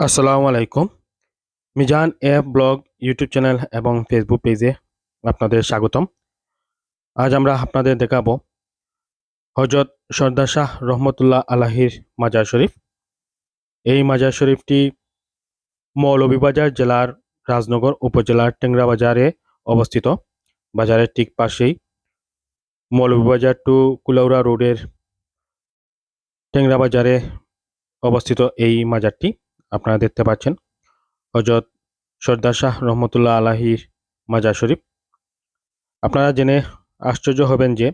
আসসালামু আলাইকুম। Mizan F blog YouTube channel এবং ফেসবুক পেজে আপনাদের স্বাগতম। আজ আমরা আপনাদের দেখাবো হজরত সর্দার শাহ রহমতুল্লাহ আলাহির মাজার শরীফ। এই মাজার শরীফটি মৌলভীবাজার জেলার রাজনগর উপজেলার টেংরা বাজারে অবস্থিত। বাজারের ঠিক পাশেই মৌলভীবাজার টু কুলাউড়া রোডের টেংরা বাজারে অবস্থিত এই মাজারটি। আপনারা দেখতে পাচ্ছেন। হজরত সর্দার শাহ রহমতুল্লাহ আলাহির মাজার শরীফ। আপনারা জেনে আশ্চর্য হবেন যে,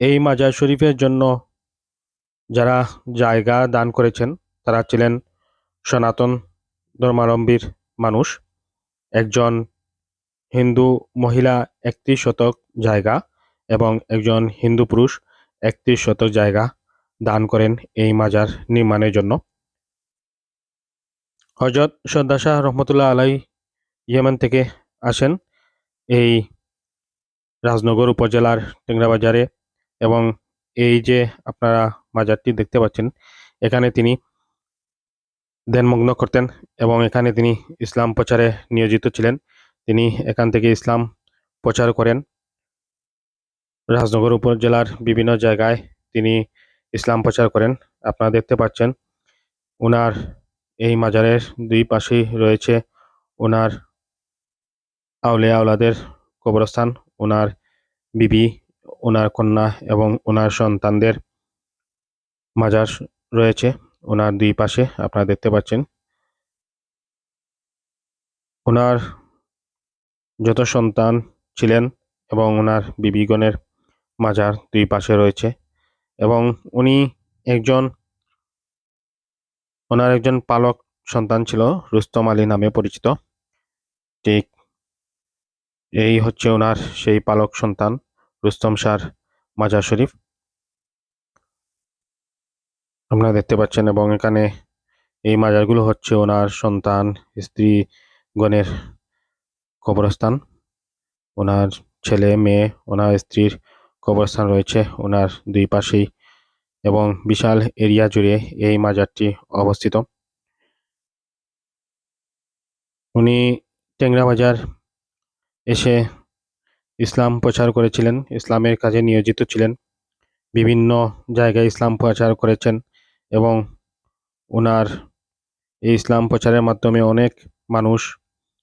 এই মাজার শরীফের জন্য যারা জায়গা দান করেছেন, তারা ছিলেন সনাতন ধর্মাবলম্বীর মানুষ। একজন হিন্দু মহিলা একত্রিশ শতক জায়গা এবং একজন হিন্দু পুরুষ একত্রিশ শতক জায়গা দান করেন এই মাজার নির্মাণের জন্য। হজরত সর্দার শাহ রহমতুল্লাহ আলাই ইয়েমান থেকে আসেন এই রাজনগর উপজেলার টেংরা বাজারে এবং এই যে আপনারা বাজারটি দেখতে পাচ্ছেন, এখানে তিনি ধ্যানমগ্ন করতেন এবং এখানে তিনি ইসলাম প্রচারে নিয়োজিত ছিলেন। তিনি এখান থেকে ইসলাম প্রচার করেন। রাজনগর উপজেলার বিভিন্ন জায়গায় তিনি ইসলাম প্রচার করেন। আপনারা দেখতে পাচ্ছেন ওনার এই মাজারের দুই পাশেই রয়েছে ওনার আউলে আওলাদের কবরস্থান, ওনার বিবি, ওনার কন্যা এবং ওনার সন্তানদের মাজার রয়েছে ওনার দুই পাশে, আপনারা দেখতে পাচ্ছেন। ওনার যত সন্তান ছিলেন এবং ওনার বিবিগণের মাজার দুই পাশে রয়েছে এবং উনি একজন ওনার একজন পালক সন্তান ছিল, রুস্তম আলী নামে পরিচিত। ঠিক এই হচ্ছে ওনার সেই পালক সন্তান, রুস্তম শাহর মাজার শরীফ। আপনারা দেখতে পাচ্ছেন এবং এখানে এই মাজারগুলো হচ্ছে ওনার সন্তান, স্ত্রী গণের কবরস্থান। ওনার ছেলে, মেয়ে, ওনার স্ত্রীর কবরস্থান রয়েছে, ওনার দুই পাশেই। এবং বিশাল এরিয়া জুড়ে এই মাজারটি অবস্থিত। উনি টেংরা বাজার এসে ইসলাম প্রচার করেছিলেন, ইসলামের কাজে নিয়োজিত ছিলেন, বিভিন্ন জায়গায় ইসলাম প্রচার করেছেন এবং ওনার এই ইসলাম প্রচারের মাধ্যমে অনেক মানুষ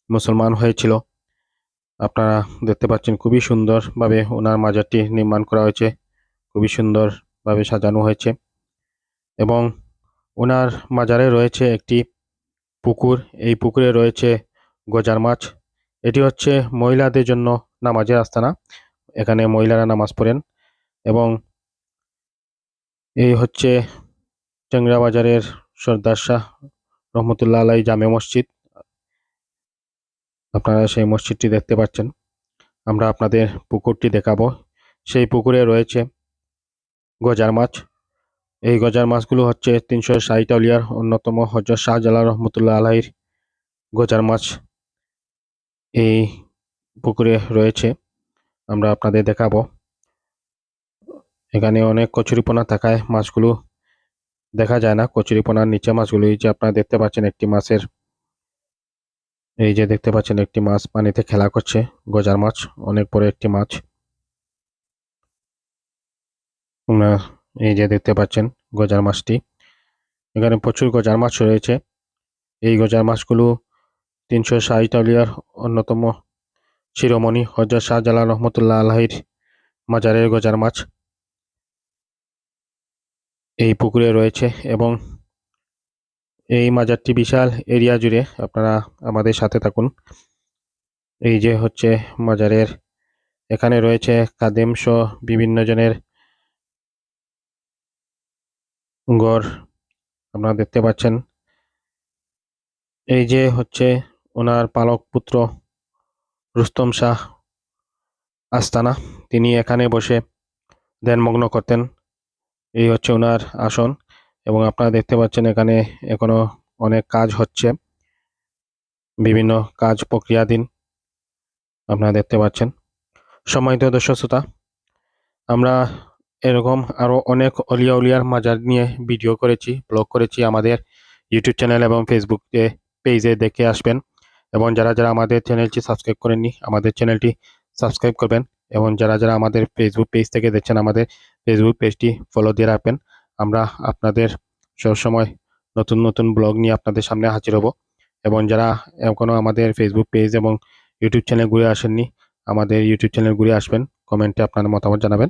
মুসলমান হয়েছিল। আপনারা দেখতে পাচ্ছেন খুবই সুন্দরভাবে ওনার মাজারটি নির্মাণ করা হয়েছে, খুবই সুন্দরভাবে সাজানো হয়েছে। এবং ওনার মাজারে রয়েছে একটি পুকুর। এই পুকুরে রয়েছে গজার মাছ। এটি হচ্ছে মহিলাদের জন্য নামাজের আস্তানা। এখানে মহিলারা নামাজ পড়েন। এবং এই হচ্ছে টেংরা বাজারের সর্দার শাহ রহমতুল্লাহ আলাই জামে মসজিদ। আপনারা সেই মসজিদটি দেখতে পাচ্ছেন। আমরা আপনাদের পুকুরটি দেখাবো। সেই পুকুরে রয়েছে গজার মাছ। এই গজার মাছগুলো হচ্ছে তিনশো ষাট অন্যতম হজরত শাহজালাল রহমতুল্লাহ আলাহির গজার মাছ। এই পুকুরে রয়েছে। আমরা আপনাদের দেখাবো। এখানে অনেক কচুরিপনা থাকায় মাছগুলো দেখা যায় না। কচুরিপনার নিচে মাছগুলো, এই যে আপনারা দেখতে পাচ্ছেন একটি মাছের, এই যে দেখতে পাচ্ছেন একটি মাছ পানিতে খেলা করছে গজার মাছ। অনেক বড় একটি মাছ। আপনারা এই যে দেখতে পাচ্ছেন গজার মাছটি। এখানে প্রচুর গজার মাছ রয়েছে। এই গজার মাছগুলো তিনশো ষাট আলিয়ার অন্যতম শিরোমণি হজরত শাহজালাল রহমতুল্লাহ আলাহির মাজারের গজার মাছ। এই পুকুরে রয়েছে এবং এই মাজারটি বিশাল এরিয়া জুড়ে আপনারা আমাদের সাথে থাকুন। এই যে হচ্ছে মাজারের, এখানে রয়েছে কাদেম বিভিন্ন জনের গড় আপনারা দেখতে পাচ্ছেন। এই যে হচ্ছে ওনার পালক পুত্র রুস্তম শাহ আস্তানা। তিনি এখানে বসে ধ্যানমগ্ন করতেন। এই হচ্ছে ওনার আসন এবং আপনারা দেখতে পাচ্ছেন এখানে এখনও অনেক কাজ হচ্ছে। বিভিন্ন কাজ প্রক্রিয়াধীন আপনারা দেখতে পাচ্ছেন। সম্মানিত দর্শক শ্রোতা, আমরা এরকম আরও অনেক অলিয়া উলিয়ার মাজার নিয়ে ভিডিও করেছি ব্লগ করেছি আমাদের ইউটিউব চ্যানেল এবং ফেসবুকে পেজে দেখে আসবেন। এবং যারা যারা আমাদের চ্যানেলটি সাবস্ক্রাইব করেননি, আমাদের চ্যানেলটি সাবস্ক্রাইব করবেন। এবং যারা যারা আমাদের ফেসবুক পেজ থেকে দেখছেন, আমাদের ফেসবুক পেজটি ফলো দিয়ে রাখবেন। আমরা আপনাদের সবসময় নতুন নতুন ব্লগ নিয়ে আপনাদের সামনে হাজির হব। এবং যারা এখনও আমাদের ফেসবুক পেজ এবং ইউটিউব চ্যানেল ঘুরে আসেননি, আমাদের ইউটিউব চ্যানেল ঘুরে আসবেন কমেন্টে আপনার মতামত জানাবেন।